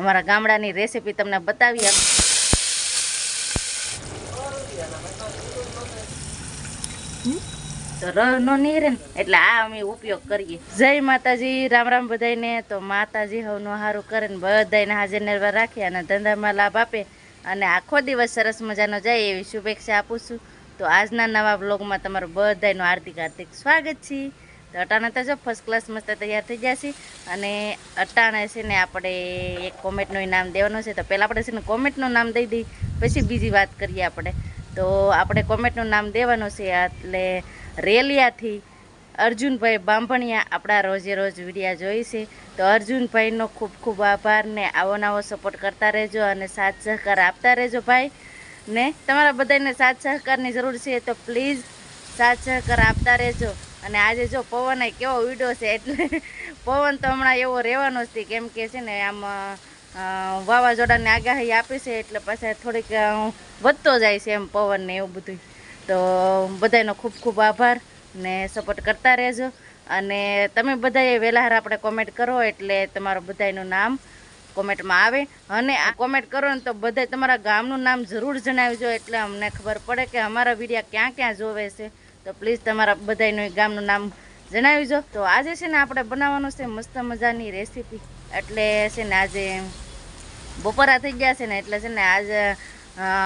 અમારા ગામડાની રેસીપી તમને બતાવી તો નીરે ને, એટલે આ અમે ઉપયોગ કરીએ. જય માતાજી, રામ રામ બધાને તો માતાજી હવનું સારું કરે ને બધાને હાજર નિર્ભર રાખે અને ધંધામાં લાભ આપે. અને આખો દિવસ સરસ મજાનો જાય એવી શુભેચ્છા આપું છું. તો આજના નવા બ્લોગમાં તમારું બધાનું હાર્દિક હાર્દિક સ્વાગત છે. તો અટાણે તો જો ફર્સ્ટ ક્લાસ મસ્ત તૈયાર થઈ જશે અને અટાણે છે ને આપણે એક કોમેન્ટનું ઇનામ દેવાનું છે. તો પહેલાં આપણે છે ને કોમેન્ટનું નામ દઈ દઈ પછી બીજી વાત કરીએ આપણે. તો આપણે કોમેન્ટનું નામ દેવાનું છે એટલે રેલિયાથી અર્જુનભાઈ બાંભણિયા આપણા રોજે રોજ વિડીયા જોઈ છે. તો અર્જુનભાઈનો ખૂબ ખૂબ આભાર ને આવો નવો સપોર્ટ કરતા રહેજો અને સાથ સહકાર આપતા રહેજો ભાઈ. ને તમારા બધાને સાથ સહકારની જરૂર છે તો પ્લીઝ સાથ સહકાર આપતા રહેજો. અને આજે જો પવન કેવો વીડો છે એટલે પવન તો હમણાં એવો રહેવાનો જ કેમ કે છે ને આમ વાવાઝોડાની આગાહી આપી છે એટલે પાછા થોડીક વધતો જાય છે એમ પવન ને એવું બધું તો બધાનો ખૂબ ખૂબ આભાર ને સપોર્ટ કરતા રહેજો. અને તમે બધાએ વહેલાહાર આપણે કોમેન્ટ કરો એટલે તમારું બધાનું નામ કોમેન્ટમાં આવે. અને આ કોમેન્ટ કરો ને તો બધા તમારા ગામનું નામ જરૂર જણાવજો એટલે અમને ખબર પડે કે અમારા વિડીયા ક્યાં ક્યાં જોવે છે. તો પ્લીઝ તમારા બધાનું ગામનું નામ જણાવજો તો આજે છે ને આપણે બનાવવાનું છે મસ્ત મજાની રેસીપી એટલે છે ને આજે બપોરા થઈ ગયા છે ને એટલે છે ને આજે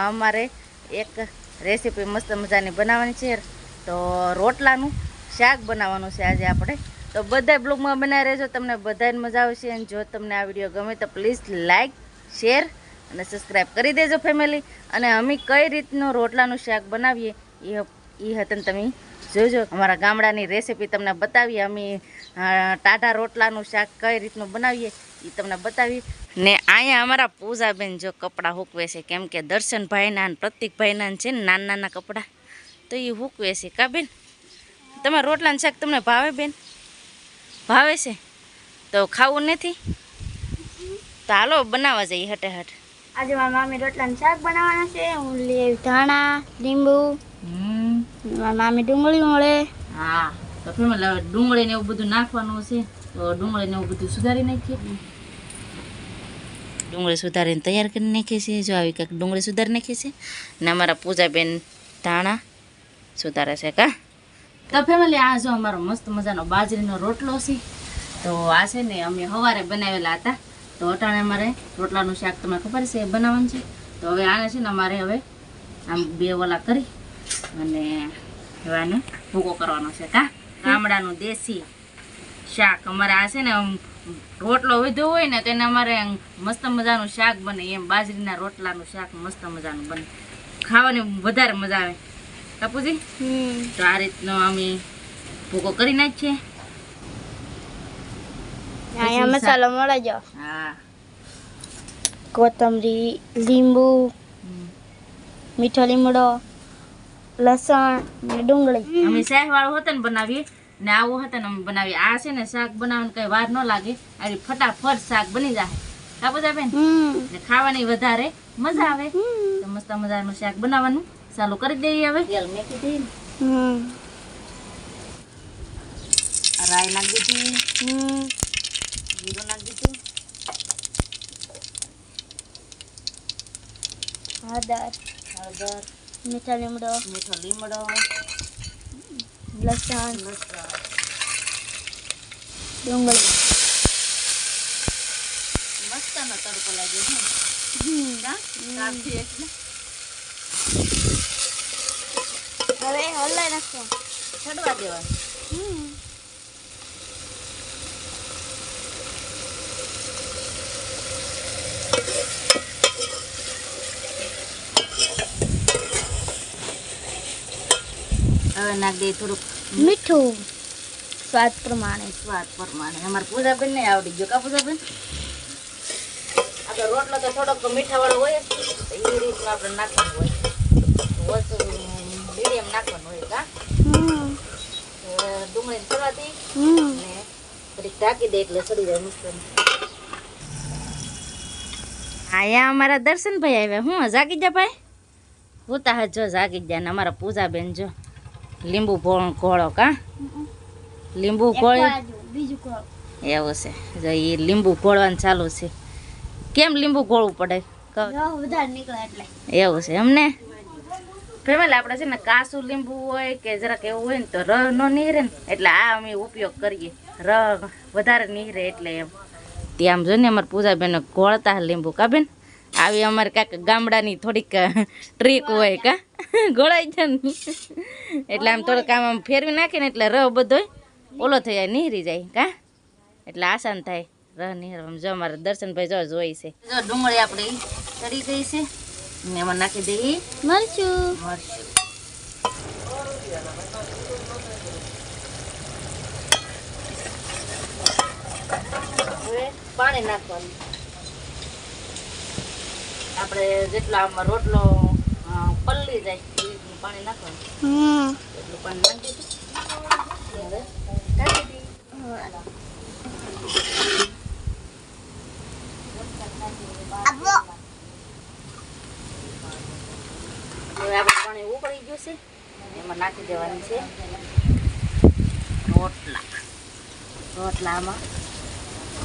અમારે એક રેસીપી મસ્ત મજાની બનાવવાની છે. તો રોટલાનું શાક બનાવવાનું છે આજે આપણે. તો બધા બ્લોગમાં બનાવી રહેજો, તમને બધાને મજા આવશે. અને જો તમને આ વીડિયો ગમે તો પ્લીઝ લાઇક શેર અને સબસ્ક્રાઈબ કરી દેજો ફેમિલી અને અમે કઈ રીતનું રોટલાનું શાક બનાવીએ એ એ હતા તમે જોજો અમારા ગામડાની રેસીપી તમને બતાવીએ. અમે ટાઢા રોટલાનું શાક કઈ રીતનું બનાવીએ એ તમને બતાવીએ. ને અહીંયા અમારા પૂજાબેન જો કપડાં હૂકવે છે કેમ કે દર્શનભાઈના અને પ્રતિકભાઈના છે ને નાના નાના કપડાં. તો એ હૂકવે છે. કા બેન? તમારા રોટલાનું શાક તમને ભાવે બેન? ભાવે છે? તો ખાવું નથી? તો હાલો બનાવવા જઈએ હટે હટ આજે મારા મામી રોટલાનું શાક બનાવવાના છે. હું લે ધાણા લીંબુ. મારા મામી ડુંગળી મળે હા તો ફેમિલી હવે ડુંગળી ને એવું બધું નાખવાનું છે તો ડુંગળી ને એવું બધું સુધારી નાખીએ. ડુંગળી સુધારીને તૈયાર કરી નાખીએ છીએ. જો આવી કંઈક ડુંગળી સુધારી નાખીએ છીએ. ને અમારા પૂજાબેન ધાણા સુધારે છે કા? તો ફેમિલી આ જો અમારો મસ્ત મજાનો બાજરીનો રોટલો છે તો આ છે ને અમે સવારે બનાવેલા હતા. તો અટાણે અમારે રોટલાનું શાક તમને ખબર છે એ બનાવવાનું છે. તો હવે આને છે ને અમારે હવે આમ બે ઓલા કરી અને હવે ભૂકો કરવાનો છે કા? ગામડાનું દેશી શાક. અમારે આ છે ને રોટલો વધ્યો હોય ને તો એને અમારે મસ્ત મજાનું શાક બને. એમ બાજરીના રોટલાનું શાક મસ્ત મજાનું બને. ખાવાની વધારે મજા આવે. કાપુજી હમ. તો આ રીતનો અમે ભૂકો કરી નાખીએ. મસાલો મળે જો. હા. કોથમરી લીંબુ મીઠો લીમડો. લસણ ને ડુંગળી. અમે શાક વાળું હતા ને બનાવીએ ને આવું હતા ને અમે બનાવીએ. આ છે ને શાક બનાવવાની કઈ વાર ન લાગે. આ ફટાફટ શાક બની જાય કાપુજા બેન ખાવાની વધારે મજા આવે. તો મસ્ત મજાનું શાક બનાવવાનું. ચાલુ કરી દઈએ હવે. રાઈ નાખી દીધી. જીરું નાખી દીધું. હળદર. હળદર. મીઠો લીમડો. મીઠો લીમડો. લસણ. ડુંગળી. મસ્તનો તડકો લાગે છે હવે હલાઈ નાખો છડવા દેવાનું. હવે નાખી દઈએ થોડુંક. મીઠું. સ્વાદ પ્રમાણે. સ્વાદ પ્રમાણે. અમારે પૂજાબેન નહીં આવડી ગયો. કા પૂજાબેન? આપણે રોટલો તો થોડોક મીઠાવાળો હોય તો એ રીતનું આપણે નાખવાનું હોય. મીડિયમ નાખવાનું હોય કા? હમ. તો ડુંગળી સળવાથી હમ. ને થોડીક ઢાંકી દે એટલે સડી જાય મસ્ત અહીંયા અમારા દર્શનભાઈ આવ્યા. હું જાગી જા ભાઈ હું તાહ જો જાગી જા ને અમારા પૂજાબેન જો. લીંબુ ઘોળો કા? લીંબુ ઘોળી? એવું છે. જો એ લીંબુ ઘોળવાનું ચાલુ છે. કેમ લીંબુ ઘોળવું પડે? કહો. નીકળે એટલે. એવું છે એમને ફેમિલી આપણે છે ને કાસું લીંબુ હોય કે જરાક એવું હોય ને તો ર ન નીહરે ને એટલે આ અમે ઉપયોગ કરીએ. ર વધારે નીહરે એટલે એમ. ત્યાં આમ જો ને અમારે પૂજાબેન ઘોળતા લીંબુ કા બેન? આવી અમારે કાંક ગામડાની થોડીક ટ્રીક હોય કા? ગોળાઈ છે એટલે આમ થોડુંક આમ આમ ફેરવી નાખીને એટલે રહ બધો ઓલો થઈ જાય નીહરી જાય કા? એટલે આસાન થાય રહ નીહરવામાં જો અમારે દર્શનભાઈ જો જોઈ છે. જો ડુંગળી આપણે ચડી ગઈ છે. ને એમાં નાખી દઈએ. મરચું. મરચું. પાણી નાખવાનું. આપણે જેટલા આમાં રોટલો પલ્લી જાય એટલું પાણી નાખવાનું. એટલું પાણી નાખી દીધું. હવે કાઢી હવે આપણે પાણી ઉકળી ગયું છે. એમાં નાખી દેવાની છે. રોટલા. રોટલામાં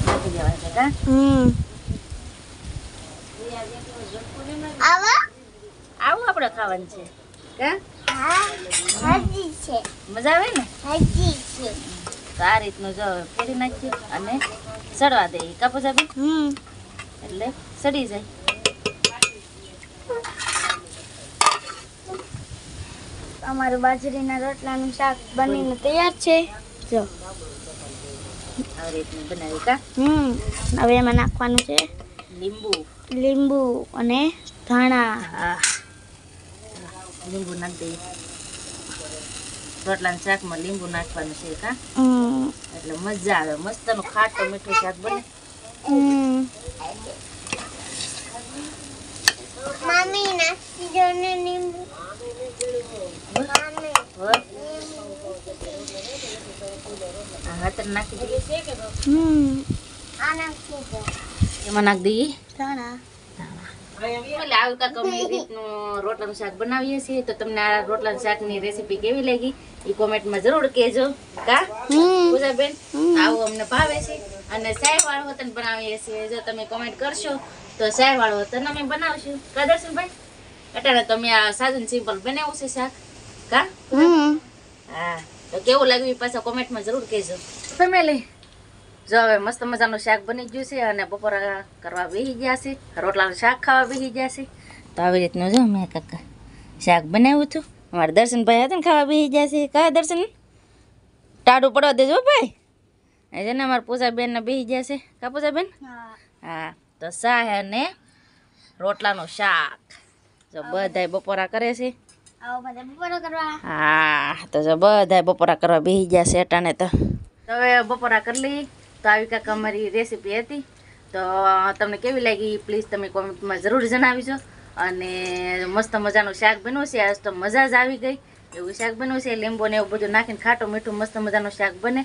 નાખી દેવાય છે કા? આવા. આવું આપણે ખાવાનું છે. કા હા છે. મજા આવે ને? હજી છે. તો આ રીતનું જો ફેરી નાખીએ અને સડવા દઈએ. કાપો સાહેબ હમ. એટલે સડી જાય. અમારું બાજરીના રોટલાનું શાક બનીને તૈયાર છે. જો. આવી રીતનું બનાવી કા? હમ. હવે એમાં નાખવાનું છે. લીંબુ. લીંબુ અને ધાણા. લીંબુ નાખી રોટલાના શાકમાં લીંબુ નાખવાનું છે કા? હમ. એટલે મજા આવે. મસ્તનું ખાટું મીઠું શાક બને. હમ. મમ્મી નાખી દો ને લીંબુ. નાખી દઈએ. હમ. આ નાખી દો. એમાં નાખી દઈએ ધાણા એટલે આવું કાંક અમે એ રીતનું રોટલાનું શાક બનાવીએ છીએ. તો તમને આ રોટલાનું શાકની રેસીપી કેવી લાગી? એ કોમેન્ટમાં જરૂર કહેજો. કા? હમ. પૂજાબેન આવું અમને ભાવે છે. અને સાય વાળો વતન બનાવીએ છીએ. જો તમે કોમેન્ટ કરશો તો સાય વાળો વતન અમે બનાવશું. કા દર્શનભાઈ? અત્યારે તમે આ સાધન સિમ્પલ બનાવ્યું છે શાક. કા? હમ. હા. તો કેવું લાગ્યું એ પાછા કોમેન્ટમાં જરૂર કહેજો. ફેમિલી જો હવે મસ્ત મજાનું શાક બની ગયું છે અને બપોરા કરવા બેસી ગયા છે. રોટલાનું શાક ખાવા બેસી ગયા છે. તો આવી રીતનું જો મેં કાકા શાક બનાવ્યું હતું. અમારા દર્શનભાઈ હતા ને ખાવા બેસી ગયા છે. કા દર્શન? ટાડું પડવા દેજો ભાઈ. એ છે ને અમારા પૂજાબેન ને બેસી ગયા છે. કા પૂજાબેન? હા. તો શાહ અને રોટલાનું શાક. જો બધાય બપોરા કરે છે. હા તો જો બધા બપોરા કરવા બેસી ગયા છે અટાણે તો. હવે બપોરા કરી લઈ તો આવી કાંક અમારી રેસીપી હતી. તો તમને કેવી લાગી? પ્લીઝ તમે કોમેન્ટમાં જરૂર જણાવીજો. અને મસ્ત મજાનું શાક બન્યું છે. આજ તો મજા જ આવી ગઈ. એવું શાક બન્યું છે લીંબુ ને એવું બધું નાખીને ખાટું મીઠું મસ્ત મજાનું શાક બને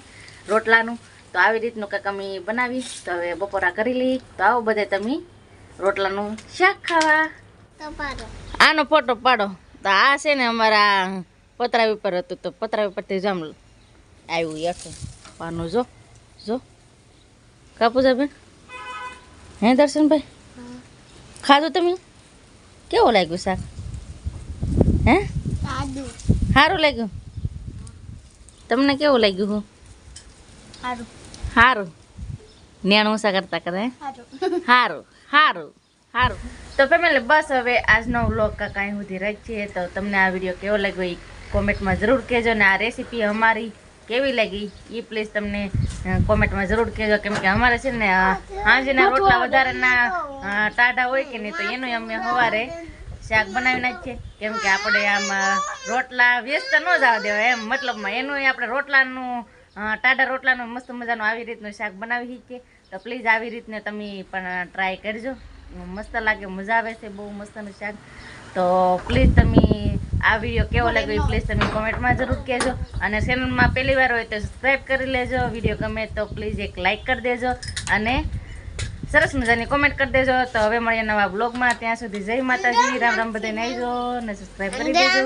રોટલાનું. તો આવી રીતનું કાંક અમે બનાવી. તો હવે બપોરા કરી લઈ તો આવો બધે તમે રોટલાનું શાક ખાવા. આનો ફોટો પાડો. તો આ છે ને અમારા પતરાવી ઉપર હતું. તો પતરા ઉપરથી જમ આવ્યું યઠું પાનું જો જો. કાપુજા બેન? હે દર્શનભાઈ? ખાધું તમે? કેવું લાગ્યું શાક? હે? સારું લાગ્યું? તમને કેવું લાગ્યું હું? સારું સારું નેણ કરતા કરે સારું સારું સારું તો ફેમિલી બસ હવે આજનો વ્લોગ કાંઈ સુધી રાખીએ. તો તમને આ વીડિયો કેવો લાગ્યો એ કોમેન્ટમાં જરૂર કહેજો ને આ રેસીપી અમારી કેવી લાગી એ પ્લીઝ તમને કોમેન્ટમાં જરૂર કહેજો. કેમ કે અમારે છે ને હાંજીના રોટલા વધારેના ટાઢા હોય કે નહીં, તો એનું અમે સવારે શાક બનાવી નાખીએ કેમ કે આપણે આમ રોટલા વ્યસ્ત ન જવા દેવાય એમ. મતલબમાં એનું આપણે રોટલાનું ટાઢા રોટલાનું મસ્ત મજાનું આવી રીતનું શાક બનાવી શકીએ. તો પ્લીઝ આવી રીતને તમે પણ ટ્રાય કરજો. મસ્ત લાગે મજા આવે છે બહુ મસ્તનું શાક. તો પ્લીઝ તમે આ વીડિયો કેવો લાગ્યો પ્લીઝ તમે કોમેન્ટમાં જરૂર કહેજો. અને ચેનલમાં પહેલી વાર હોય તો સબસ્ક્રાઈબ કરી લેજો. વીડિયો ગમે તો પ્લીઝ એક લાઇક કરી દેજો. અને સરસ મજાની કોમેન્ટ કરી દેજો. તો હવે મળીએ નવા બ્લોગમાં ત્યાં સુધી જય માતાજી. રામ રામ બધાને આવજો અને સબસ્ક્રાઈબ કરી દેજો.